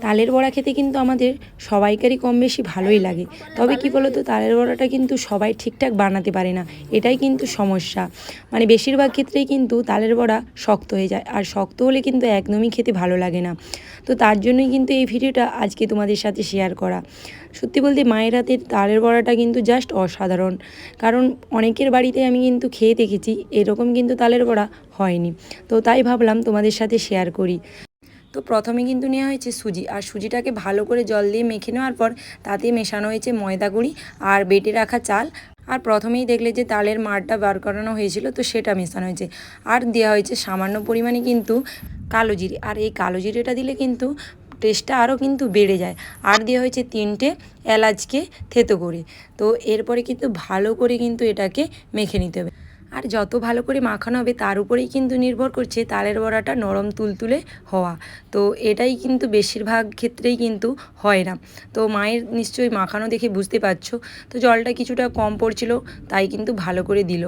তালের বড়া খেতে কিন্তু আমাদের সবাইকারই কম বেশি ভালোই লাগে। তবে কি বলতো, তালের বড়াটা কিন্তু সবাই ঠিকঠাক বানাতে পারে না। এটাই কিন্তু সমস্যা। মানে বেশিরভাগ ক্ষেত্রেই কিন্তু তালের বড়া শক্ত হয়ে যায়। আর শক্ত হলে কিন্তু একদমই খেতে ভালো লাগে না। তো তার জন্যই কিন্তু এই ভিডিওটা আজকে তোমাদের সাথে শেয়ার করা। সত্যি বলতে মায়ের হাতের তালের বড়াটা কিন্তু জাস্ট অসাধারণ। কারণ অনেকের বাড়িতে আমি কিন্তু খেয়ে দেখেছি, এরকম কিন্তু তালের বড়া হয়নি। তো তাই ভাবলাম তোমাদের সাথে শেয়ার করি। তো প্রথমে কিন্তু নেওয়া হয়েছে সুজি। আর সুজিটাকে ভালো করে জল দিয়ে মেখে নেওয়ার পর তাতে মেশানো হয়েছে ময়দা গুঁড়ি আর বেটে রাখা চাল। আর প্রথমেই দেখলে যে তালের মারটা বার করানো হয়েছিল, তো সেটা মেশানো হয়েছে। আর দেওয়া হয়েছে সামান্য পরিমাণে কিন্তু কালো জিরে। আর এই কালো জিরেটা দিলে কিন্তু টেস্টটা আরও কিন্তু বেড়ে যায়। আর দেওয়া হয়েছে তিনটে এলাচকে থেতো করে। তো এরপরে কিন্তু ভালো করে কিন্তু এটাকে মেখে নিতে হবে। আর যত ভালো করে মাখানো হবে, তার উপরেই কিন্তু নির্ভর করছে তালের বড়াটা নরম তুলতুলে হওয়া। তো এটাই কিন্তু বেশিরভাগ ক্ষেত্রেই কিন্তু হয় না। তো মায়ের নিশ্চয়ই মাখানো দেখে বুঝতে পারছ। তো জলটা কিছুটা কম পড়ছিল, তাই কিন্তু ভালো করে দিল।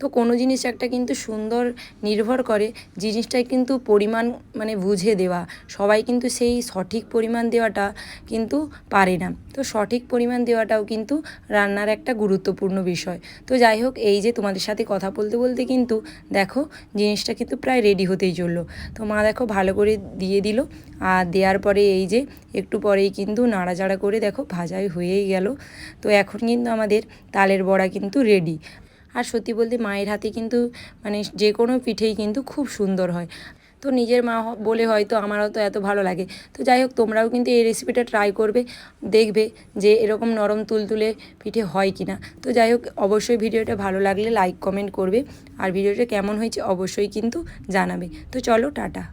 তো কোনো জিনিস একটা কিন্তু সুন্দর নির্ভর করে জিনিসটাই কিন্তু পরিমাণ মানে বুঝে দেওয়া। সবাই কিন্তু সেই সঠিক পরিমাণ দেওয়াটা কিন্তু পারে না। তো সঠিক পরিমাণ দেওয়াটাও কিন্তু রান্নার একটা গুরুত্বপূর্ণ বিষয়। তো যাই হোক, এই যে তোমাদের সাথে কথা বলতে বলতে কিন্তু দেখো জিনিসটা কিন্তু প্রায় রেডি হতেই চলল। তো মা দেখো ভালো করে দিয়ে দিল। আর দেওয়ার পরে এই যে একটু পরেই কিন্তু নাড়াচাড়া করে দেখো ভাজাই হয়েই গেল। তো এখন কিন্তু আমাদের তালের বড়া কিন্তু রেডি আর সত্যি বলতে মায়ের হাতে কিন্তু মানে যে কোনো পিঠেই কিন্তু খুব সুন্দর হয়। তো নিজের মা বলে হয়তো আমারও তো এত ভালো লাগে। তো যাই হোক, তোমরাও কিন্তু এই রেসিপিটা ট্রাই করবে, দেখবে যে এরকম নরম তুলতুলে পিঠে হয় কি না তো যাই হোক, অবশ্যই ভিডিওটা ভালো লাগলে লাইক কমেন্ট করবে। আর ভিডিওটা কেমন হয়েছে অবশ্যই কিন্তু জানাবে। তো চলো, টাটা।